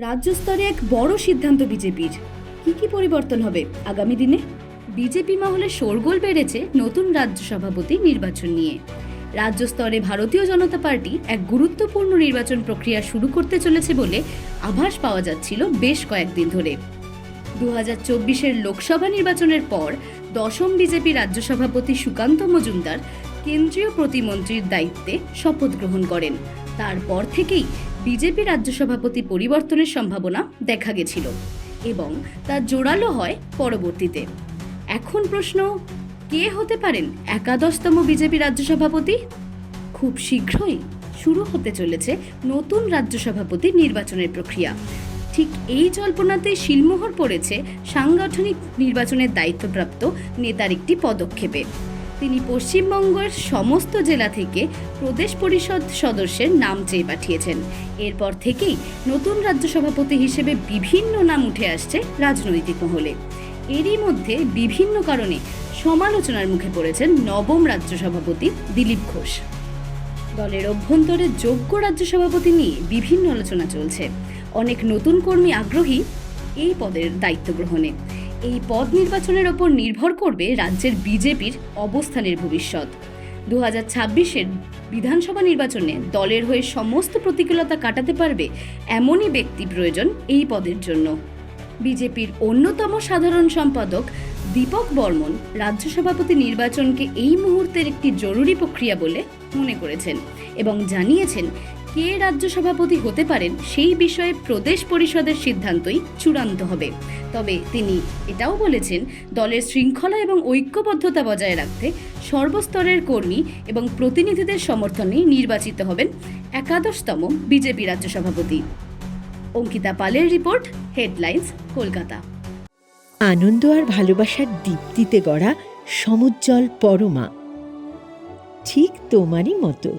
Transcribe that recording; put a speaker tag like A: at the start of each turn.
A: রাজ্য স্তরে এক বড় সিদ্ধান্ত বিজেপির। কি কি পরিবর্তন হবে আগামী দিনে? বিজেপি মহলে শোরগোল বেড়েছে নতুন রাজ্য সভাপতি নির্বাচন নিয়ে। রাজ্য স্তরে ভারতীয় জনতা পার্টি এক গুরুত্বপূর্ণ নির্বাচন প্রক্রিয়া শুরু করতে চলেছে বলে আভাস পাওয়া যাচ্ছিল বেশ কয়েকদিন ধরে। দু হাজার লোকসভা নির্বাচনের পর দশম বিজেপি রাজ্য সভাপতি সুকান্ত মজুমদার কেন্দ্রীয় প্রতিমন্ত্রীর দায়িত্বে শপথ গ্রহণ করেন। তারপর থেকেই বিজেপি রাজ্য সভাপতি পরিবর্তনের সম্ভাবনা দেখা গেছিল এবং তা জোরালো হয় পরবর্তীতে। এখন প্রশ্ন, কে হতে পারেন একাদশতম বিজেপি রাজ্য সভাপতি? খুব শীঘ্রই শুরু হতে চলেছে নতুন রাজ্য সভাপতি নির্বাচনের প্রক্রিয়া। ঠিক এই জল্পনাতে শিলমোহর পড়েছে সাংগঠনিক নির্বাচনের দায়িত্বপ্রাপ্ত নেতার একটি পদক্ষেপে। তিনি পশ্চিমবঙ্গের সমস্ত জেলা থেকে প্রদেশ পরিষদ সদস্যের নাম চেয়ে পাঠিয়েছেন। এরপর থেকেই নতুন রাজ্য সভাপতি হিসেবে বিভিন্ন নাম উঠে আসছে রাজনৈতিক মহলে। এরই মধ্যে বিভিন্ন কারণে সমালোচনার মুখে পড়েছেন নবম রাজ্য সভাপতি দিলীপ ঘোষ। দলের অভ্যন্তরে যোগ্য রাজ্য সভাপতি নিয়ে বিভিন্ন আলোচনা চলছে। অনেক নতুন কর্মী আগ্রহী এই পদের দায়িত্ব গ্রহণে। এই পদ নির্বাচনের ওপর নির্ভর করবে রাজ্যের বিজেপির অবস্থানের ভবিষ্যৎ। দু হাজার ছাব্বিশের বিধানসভা নির্বাচনে দলের হয়ে সমস্ত প্রতিকূলতা কাটাতে পারবে এমনই ব্যক্তি প্রয়োজন এই পদের জন্য। বিজেপির অন্যতম সাধারণ সম্পাদক দীপক বর্মন রাজ্য সভাপতি নির্বাচনকে এই মুহূর্তের একটি জরুরি প্রক্রিয়া বলে মনে করেছেন এবং জানিয়েছেন কে রাজ্য সভাপতি হতে পারেন সেই বিষয়ে প্রদেশ পরিষদের সিদ্ধান্তই চূড়ান্ত হবে। তবে তিনি এটাও বলেছেন, দলের শৃঙ্খলা এবং ঐক্যবদ্ধতা বজায় রাখতে সর্বস্তরের কর্মী এবং প্রতিনিধিদের সমর্থনেই নির্বাচিত হবেন একাদশতম বিজেপি রাজ্য সভাপতি। অঙ্কিতা পালের রিপোর্ট, হেডলাইন্স, কলকাতা।
B: আনন্দ আর ভালোবাসার দীপ্তিতে গড়া সমুজ্জ্বল পরমা। ঠিক তোমারই মতো।